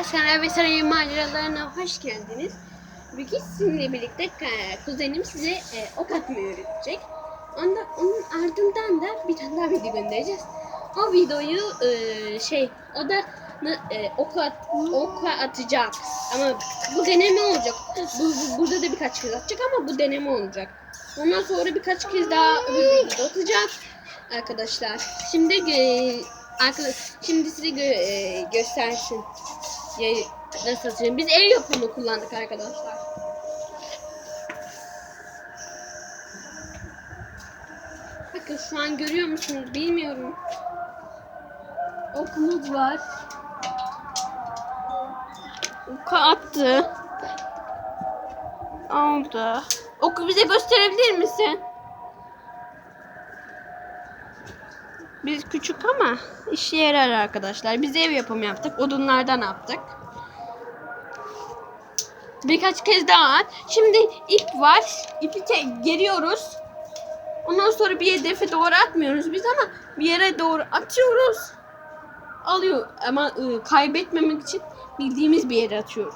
Arkadaşlar ve Sarayın maceralarına hoş geldiniz. Bugün sizinle birlikte e, kuzenim size e, ok atmayı öğretecek. Onda, onun ardından da bir tane daha video göndereceğiz. O videoyu e, şey o da e, ok at, oka atacak. Ama bu deneme olacak. Bu, bu- burada da birkaç kez atacak ama bu deneme olacak. Ondan sonra birkaç kez daha öbür videoda atacak arkadaşlar. Şimdi e, arkadaş şimdi size gö- e, göstersin. Ya, nasıl atacağım? Biz el yapımı kullandık arkadaşlar. Bakın şu an görüyor musunuz bilmiyorum. Okumuz var. Oku attı. Oldu. Oku bize gösterebilir misin? Biz küçük ama işe yarar arkadaşlar. Biz ev yapımı yaptık. Odunlardan yaptık. Birkaç kez daha at. Şimdi ip var. İpi geriyoruz. Ondan sonra bir hedefe doğru atmıyoruz biz ama bir yere doğru atıyoruz. Alıyor ama ı, kaybetmemek için bildiğimiz bir yere atıyoruz.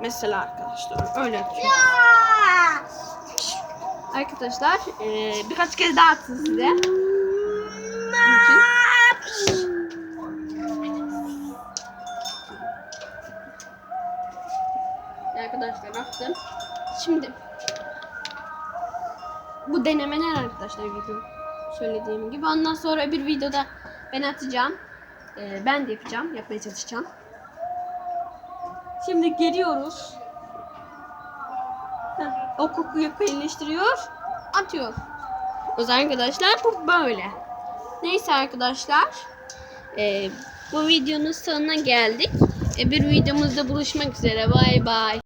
Mesela arkadaşlar öyle atıyoruz. Arkadaşlar e, birkaç kez daha atsın size. Arkadaşlar attım. Şimdi bu denemeler arkadaşlar video söylediğim gibi. Ondan sonra bir videoda ben atacağım. Ee, ben de yapacağım. Yapmaya çalışacağım. Şimdi geliyoruz. Heh, o kokuyu birleştiriyor. Atıyor. O zaman arkadaşlar bu böyle. Neyse arkadaşlar. Ee, bu videonun sonuna geldik. Ee, bir videomuzda buluşmak üzere. Bay bay.